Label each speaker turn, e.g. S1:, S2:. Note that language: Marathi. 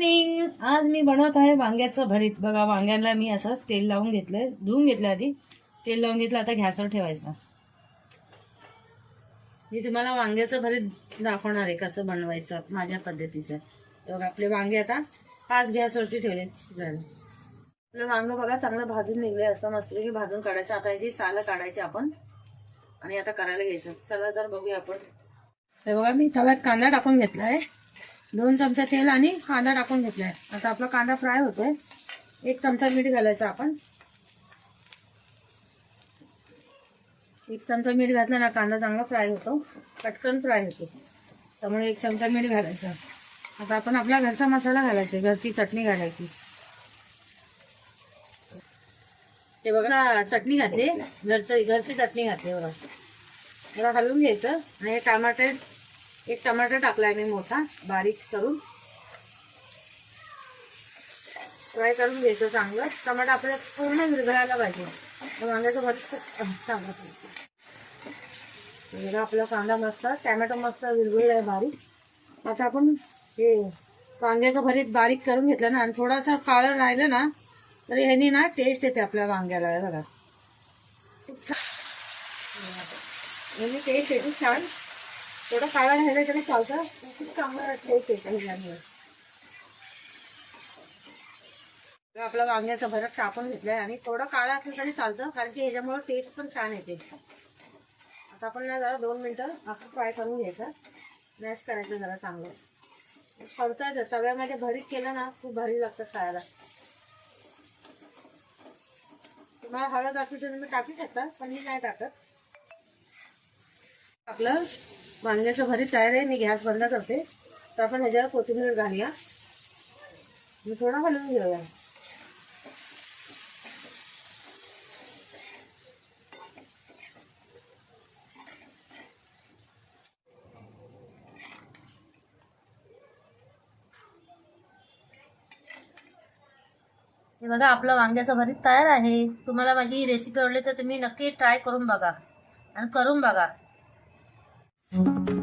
S1: मॉर्निंग आज मी बनवत आहे वांग्याचं भरीत. बघा वांग्याला मी असं तेल लावून घेतलंय. धुवून घेतलं आधी. तेल लावून घेतलं आता गॅसवर ठेवायचं. मी तुम्हाला वांग्याचं भरीत दाखवणार आहे कसं बनवायचं माझ्या पद्धतीचं. बघा आपले वांगे आता पाच गॅसवरती ठेवले. आपलं वांग बघा चांगलं भाजून निघले असं मस्त की भाजून काढायचं. आता याची सालं काढायची आपण. आणि आता करायला घ्यायचं. चला तर बघूया आपण. हे बघा मी तव्यात कांदा टाकून घेतला आहे दोन चमचा तेल आणि कांदा टाकून घेतलाय. आता आपला कांदा फ्राय होतोय. एक चमचा मीठ घालायचं आपण. एक चमचा मीठ घातला ना कांदा चांगला फ्राय होतो. पटकन फ्राय होतो. त्यामुळे एक चमचा मीठ घालायचा. आता आपण आपला घरचा मसाला घालायचा घरची चटणी घालायची. ते बघा चटणी घातली. घरचं घरची चटणी घातली बघा. मला हलवून घ्यायचं. आणि टमाटे एक टमाटर टाकलाय मी मोठा बारीक करून. फ्राय करून घ्यायचं चांगलं. टमाटर आपल्याला पूर्ण विरघळायला पाहिजे. वांग्याचं भरीत खूप चांगलं पाहिजे आपला कांदा मस्त टॅमॅटो मस्त विरघळलाय बारीक. आता आपण हे वांग्याचं भरीत बारीक करून घेतलं ना आणि थोडासा काळं राहिलं ना तर ह्यानी ना टेस्ट येते आपल्या वांग्याला बघा. खूप छान. टेस्ट येते छान. थोडं काळा राहिलं तरी चालतं खूप चांगलं टेस्ट येतं ह्याच्यामुळे आपलं वांग्याचं भरत कापून घेतलंय आणि थोडं काळा असलं तरी चालतं कारण की ह्याच्यामुळे टेस्ट पण छान येते. आता आपण ना जरा दोन मिनटं असं फ्राय करून घ्यायचं. मॅश करायचं जरा चांगलं. फरता येतं तव्यामध्ये भरीत केलं ना खूप भारी लागतं खायला. तुम्हाला हळद असेल तर तुम्ही टाकू शकता पण मी नाही टाकत. आपलं वांग्याचं भरीत तयार आहे मी गॅस बंद करते. तर आपण ह्याच्यावर कोथिंबीर घालूया. मी थोडं हलवून घेऊया. हे बघा आपलं वांग्याचं भरीत तयार आहे. तुम्हाला माझी रेसिपी आवडली तर तुम्ही नक्की ट्राय करून बघा. आणि करून बघा. Thank you.